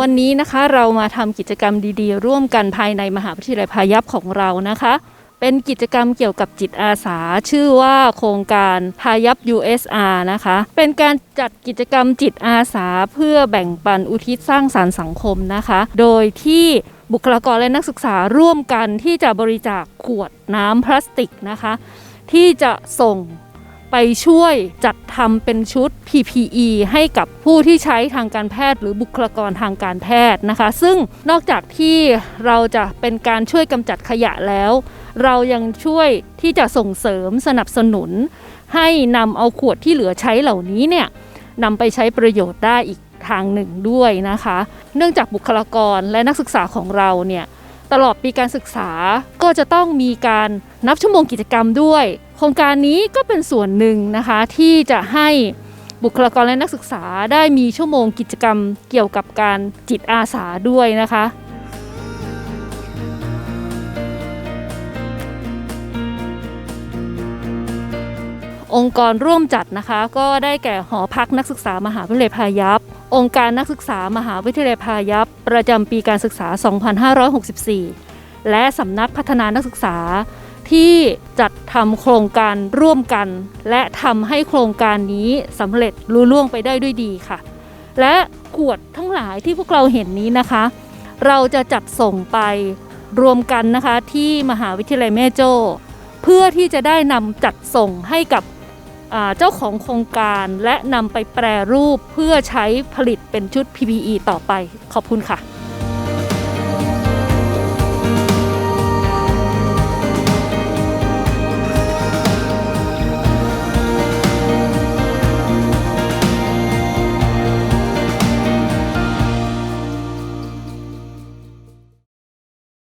วันนี้นะคะเรามาทำกิจกรรมดีๆ ร่วมกันภายในมหาวิทยาลัยพายัพของเรานะคะ เป็นกิจกรรมเกี่ยวกับจิตอาสา ชื่อว่าโครงการพายัพ USR นะคะ เป็นการจัดกิจกรรมจิตอาสา เพื่อแบ่งปันอุทิศสร้างสารรค์สังคมนะคะ โดยที่บุคลากรและนักศึกษาร่วมกันที่จะบริจาคขวดน้ำพลาสติกนะคะ ที่จะส่ง ไปช่วยจัดทำเป็นชุด PPE ให้กับผู้ที่ใช้ทางการแพทย์ หรือบุคลากรทางการแพทย์นะคะ ซึ่งนอกจากที่เราจะเป็นการช่วยกำจัดขยะแล้ว เรายังช่วยที่จะส่งเสริมสนับสนุน ให้นำเอาขวดที่เหลือใช้เหล่านี้เนี่ยนำไปใช้ประโยชน์ได้อีกทางหนึ่งด้วยนะคะ เนื่องจากบุคลากรและนักศึกษาของเราเนี่ย ตลอดปีการศึกษาก็จะต้องมีการนับชั่วโมงกิจกรรมด้วย โครงการนี้ก็เป็นส่วนหนึ่งนะคะที่จะให้บุคลากรและนักศึกษาได้มีชั่วโมงกิจกรรมเกี่ยวกับการจิตอาสาด้วยนะคะองค์กรร่วมจัดนะคะ ก็ได้แก่หอพักนักศึกษามหาวิทยาลัยพายัพ องค์การนักศึกษามหาวิทยาลัยพายัพ ประจำปีการศึกษา 2564 และสำนักพัฒนานักศึกษาที่จัดทำโครงการร่วมกัน และทำให้โครงการนี้สำเร็จลุล่วงไปได้ด้วยดีค่ะ และขวดทั้งหลายที่พวกเราเห็นนี้นะคะ เราจะจัดส่งไปรวมกันนะคะที่มหาวิทยาลัยแม่โจ้ เพื่อที่จะได้นำจัดส่งให้กับ เจ้าของโครงการและนำไปแปรรูปเพื่อใช้ผลิตเป็นชุด PPE ต่อไป ขอบคุณค่ะ